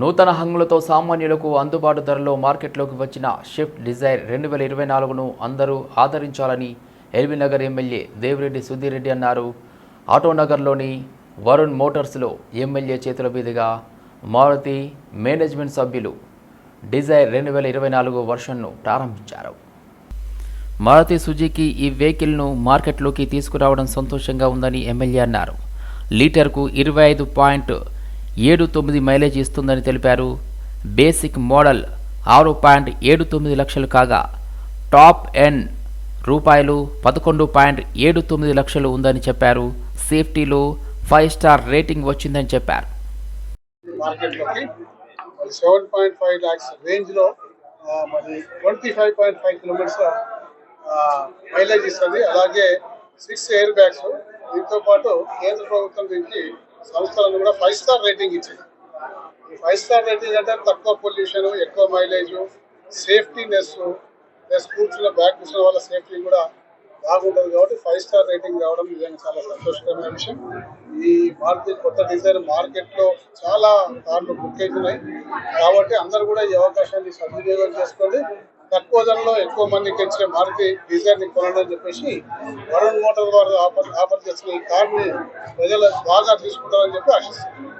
నూతన హంగులతో సామాన్యులకు అందుబాటు ధరలో మార్కెట్లోకి వచ్చిన షిఫ్ట్ డిజైర్ రెండు వేల ఇరవై నాలుగును అందరూ ఆదరించాలని ఎల్బీనగర్ ఎమ్మెల్యే దేవిరెడ్డి సుధీర్ రెడ్డి అన్నారు ఆటోనగర్లోని వరుణ్ మోటార్స్లో ఎమ్మెల్యే చేతుల మీదుగా మారుతి మేనేజ్మెంట్ సభ్యులు డిజైర్ రెండు వేల ఇరవై నాలుగు వర్షన్ను ప్రారంభించారు. మారుతి సుజుకి ఈ వెహికల్ను మార్కెట్లోకి తీసుకురావడం సంతోషంగా ఉందని ఎమ్మెల్యే అన్నారు. లీటర్కు ఇరవై ఐదు పాయింట్ ఏడు తొమ్మిది మైలేజ్ ఇస్తుందని తెలిపారు. బేసిక్ మోడల్ ఆరు పాయింట్ ఏడు తొమ్మిది లక్షలు కాగా టాప్ ఎన్ రూపాయలు పదకొండు పాయింట్ ఏడు తొమ్మిది లక్షలు ఉందని చెప్పారు. సేఫ్టీలో ఫైవ్ స్టార్ రేటింగ్ వచ్చిందని చెప్పారు. మార్కెట్లోకి సెవెన్ పాయింట్ ఫైవ్ ల్యాక్స్ రేంజ్లో మరి twenty five point five kilometres mileage ఇస్తుంది. అలాగే సిక్స్ ఎయిర్ బ్యాగ్స్. దీంతో పాటు కేంద్ర ప్రభుత్వం నుంచి సంస్థలను కూడా ఫైవ్ స్టార్ రేటింగ్ ఇచ్చింది. ఫైవ్ స్టార్ రేటింగ్ అంటే తక్కువ పొల్యూషన్ ఎక్కువ మైలేజ్ సేఫ్టీనెస్ ప్లస్ కూర్చున్న బ్యాక్ కూర్చున్న వాళ్ళ సేఫ్టీ కూడా బాగుంటుంది కాబట్టి ఫైవ్ స్టార్ రేటింగ్ రావడం నిజంగా చాలా సంతోషకరమైన విషయం. ఈ మార్కెట్ కొత్త డిజైన్ మార్కెట్లో చాలా కార్లు బుక్ అవుతున్నాయి. కాబట్టి అందరూ కూడా ఈ అవకాశాన్ని సద్వినియోగం చేసుకోండి. తక్కువ ధరలో ఎక్కువ మందికి ఇచ్చే మారుతి డిజైన్ని అని చెప్పేసి వరుణ్ మోటార్ వారు ఆఫర్ ఆఫర్ చేసిన ఈ కార్ని ప్రజలు బాగా తీసుకుంటారని చెప్పి ఆశిస్తున్నాను